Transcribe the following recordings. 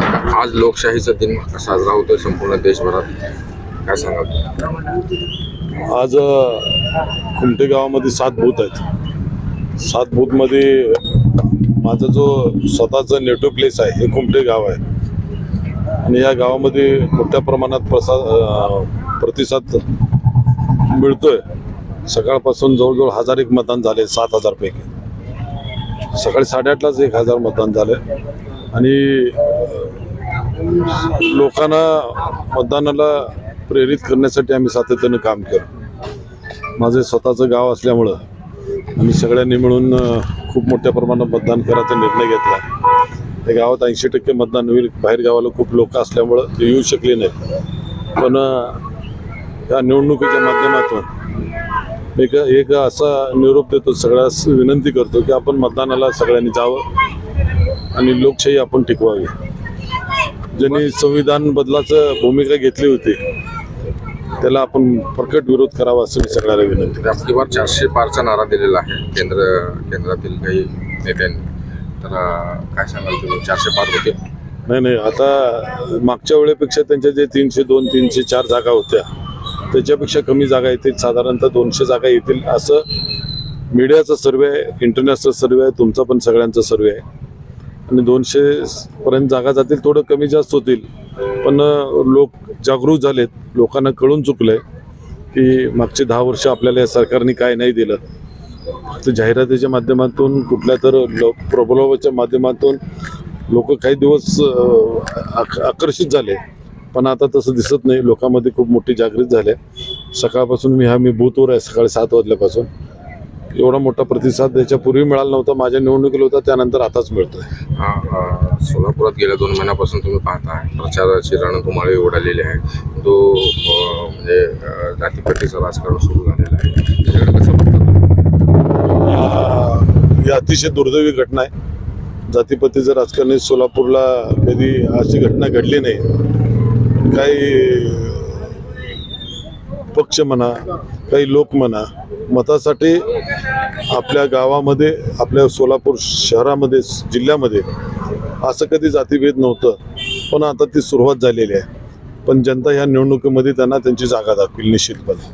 आज लोकशाहीचा दिन साजरा होतोय संपूर्ण देशभरात. काय सांगाल? आज खुमटे कुमटे गावामध्ये सात बूथ आहेत. सात बूथमध्ये माझा जो स्वतःचं नेटिव्ह प्लेस आहे हे कुमटे गाव आहे. आणि या गावामध्ये मोठ्या प्रमाणात प्रसाद प्रतिसाद मिळतोय. सकाळपासून जवळजवळ हजार एक मतदान झाले सात हजारपैकी सकाळी साडेआठलाच एक हजार मतदान झालं. आणि लोकांना मतदानाला प्रेरित करण्यासाठी आम्ही सातत्यानं काम केलं. माझं स्वतःचं गाव असल्यामुळं आम्ही सगळ्यांनी मिळून खूप मोठ्या प्रमाणात मतदान करायचा निर्णय घेतला. त्या गावात ऐंशी टक्के मतदान होईल. बाहेर गावाला खूप लोक असल्यामुळं ते येऊ शकले नाहीत. पण या निवडणुकीच्या माध्यमातून एक एक असा निरोप देतो सगळ्यास विनंती करतो की आपण मतदानाला सगळ्यांनी जावं. आणि लोकशाही आपण टिकवावी. ज्यांनी संविधान बदलाचं भूमिका घेतली होती त्याला आपण प्रकट विरोध करावा असं मी सगळ्याला विनंती बार चारशे पारचा नारा दिलेला आहे केंद्र केंद्रातील काही नेत्यांनी. तर काय सांगाल तुम्ही? चारशे पार होते? नाही नाही आता मागच्या वेळेपेक्षा त्यांच्या जे तीनशे दोन तीनशे चार जागा होत्या त्याच्यापेक्षा कमी जागा येतील साधारणतः दोनशे जागा येतील असं मीडियाचा सर्वे आहे इंटरनॅशनल सर्वे आहे तुमचा पण सगळ्यांचा सर्वे आहे. आणि दोनशे पर्यंत जागा जातील थोडं कमी जास्त होतील. पण लोक जागरूक झालेत. लोकांना कळून चुकलंय की मागचे दहा वर्ष आपल्याला या सरकारने काय नाही दिलं. फक्त जाहिरातीच्या माध्यमातून कुठल्या तर लो प्रबोधनाच्या माध्यमातून लोक काही दिवस आक- आकर्षित झाले. पण आता तसं दिसत नाही. लोकांमध्ये खूप मोठी जागृत झाली आहे. सकाळपासून मी हा मी बूथवर आहे. सकाळी सात वाजल्यापासून. एवढा मोठा प्रतिसाद याच्यापूर्वी मिळाला नव्हता माझ्या निवडणुकीला होता त्यानंतर आताच मिळतोय. हा, सोलापुरात गेल्या दोन महिन्यापासून तुम्ही पाहताय प्रचाराची रणधुमाळी उडालेली आहे. तो म्हणजे जातीपट्टीचं राजकारण सुरू झालेलं आहे. त्याच्याकडे कसं? ही अतिशय दुर्दैवी घटना आहे. जातीपतीचं राजकारण सोलापूरला कधी अशी घटना घडली नाही. काही पक्ष म्हणा काही लोक म्हणा मतासाठी आपल्या गावामध्ये आपल्या सोलापूर शहरामध्ये जिल्ह्यामध्ये असं कधी जातीभेद नव्हतं. पण आता ती सुरुवात झालेली आहे. पण जनता ह्या निवडणुकीमध्ये त्यांना त्यांची जागा दाखवेल निश्चितपणे.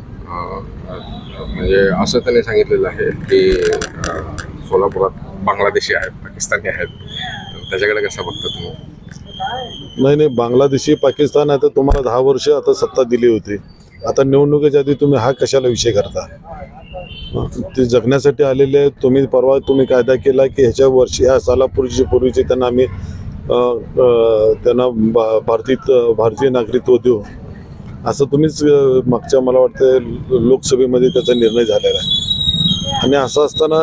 म्हणजे असं त्यांनी सांगितलेलं आहे की सोलापुरात बांगलादेशी आहेत पाकिस्तानी आहेत. त्याच्याकडे कसं बघता तुम्ही? नाही नाही बांगलादेशी पाकिस्तान आहे तर तुम्हाला दहा वर्ष आता सत्ता दिली होती. आता निवडणुकीच्या आधी तुम्ही हा कशाला विषय करता? ते जगण्यासाठी आलेले तुम्ही परवा तुम्ही कायदा केला की ह्याच्या वर्षी ह्या सालापूर्वीचे पूर्वीचे त्यांना आम्ही त्यांना भारतीय भारतीय नागरिकत्व देऊ असं तुम्हीच मागच्या मला वाटतं लोकसभेमध्ये त्याचा निर्णय झालेला आहे. आणि असं असताना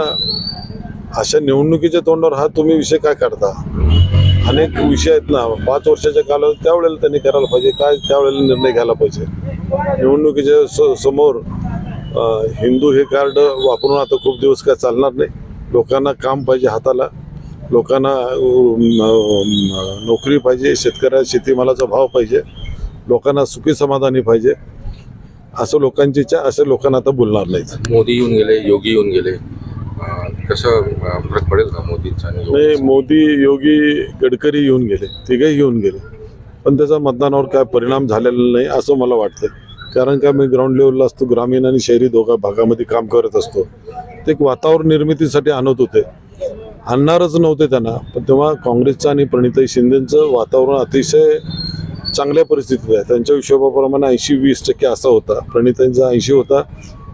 अशा निवडणुकीच्या तोंडावर हा तुम्ही विषय काय काढता? अनेक विषय आहेत ना. पाच वर्षाच्या कालावधीत त्यावेळेला त्यांनी करायला पाहिजे. काय त्यावेळेला निर्णय घ्यायला पाहिजे? निवडणुकीच्या स- समोर हिंदू हे कार्ड वापरून आता खूप दिवस काय चालणार नाही. लोकांना काम पाहिजे हाताला. लोकांना नोकरी पाहिजे शेतकऱ्या शेतीमालाचा भाव पाहिजे. लोकांना सुखी समाधानी पाहिजे. असं लोकांची इच्छा असं लोकांना आता बोलणार नाहीत. मोदी येऊन गेले योगी येऊन गेले. कसं फरक पडेल का मोदींचा नाही? मोदी योगी गडकरी येऊन गेले. तिघेही येऊन गेले. पण त्याचा मतदानावर काय परिणाम झालेला नाही असं मला वाटतं कारण का मी ग्राउंड लेवलला असतो ग्रामीण आणि शहरी दोघा भागामध्ये काम करत असतो. ते एक वातावरण निर्मितीसाठी आणत होते. आणणारच नव्हते त्यांना. पण तेव्हा काँग्रेसचं आणि प्रणिताई शिंदेचं वातावरण अतिशय चांगल्या परिस्थितीत आहे. त्यांच्या हिशोबाप्रमाणे ऐंशी वीस टक्के असा होता. प्रणिताईंचा ऐंशी होता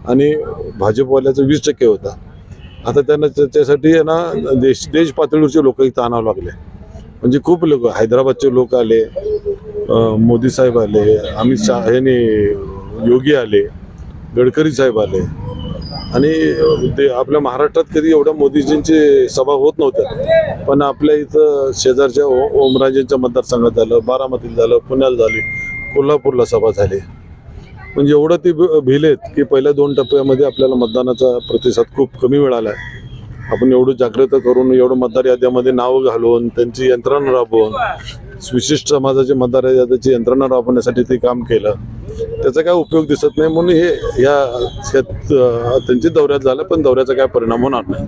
आणि भाजपवाल्याचा वीस टक्के होता. आता त्यांना त्याच्यासाठी आहे ना देश देश पातळीवरचे लोक इथं आणावं लागले. म्हणजे खूप लोक हैदराबादचे लोक आले. मोदी साहेब आले अमित शहा यांनी योगी आले गडकरी साहेब आले. आणि ते आपल्या महाराष्ट्रात कधी एवढ्या मोदीजींची सभा होत नव्हत्या. पण आपल्या इथं शेजारच्या ओ- ओमराजेंच्या मतदारसंघात झालं बारामतीत झालं पुण्याला झाली कोल्हापूरला सभा झाली. म्हणजे एवढं ते भ- भिलेत की पहिल्या दोन टप्प्यामध्ये आपल्याला मतदानाचा प्रतिसाद खूप कमी मिळाला आहे. आपण एवढं जागृत करून एवढं मतदार याद्यामध्ये नावं घालून त्यांची यंत्रणा राबवून विशिष्ट समाजाची मतदार यंत्रणा राबवण्यासाठी ते काम केलं. त्याचा काय उपयोग दिसत नाही म्हणून हे या शेत त्यांची दौऱ्यात झालं पण दौऱ्याचा काय परिणाम होणार नाही.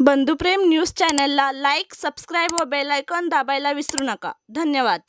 बंधुप्रेम न्यूज चॅनलला लाईक सबस्क्राईब व बेल आयकॉन दाबायला विसरू नका. धन्यवाद.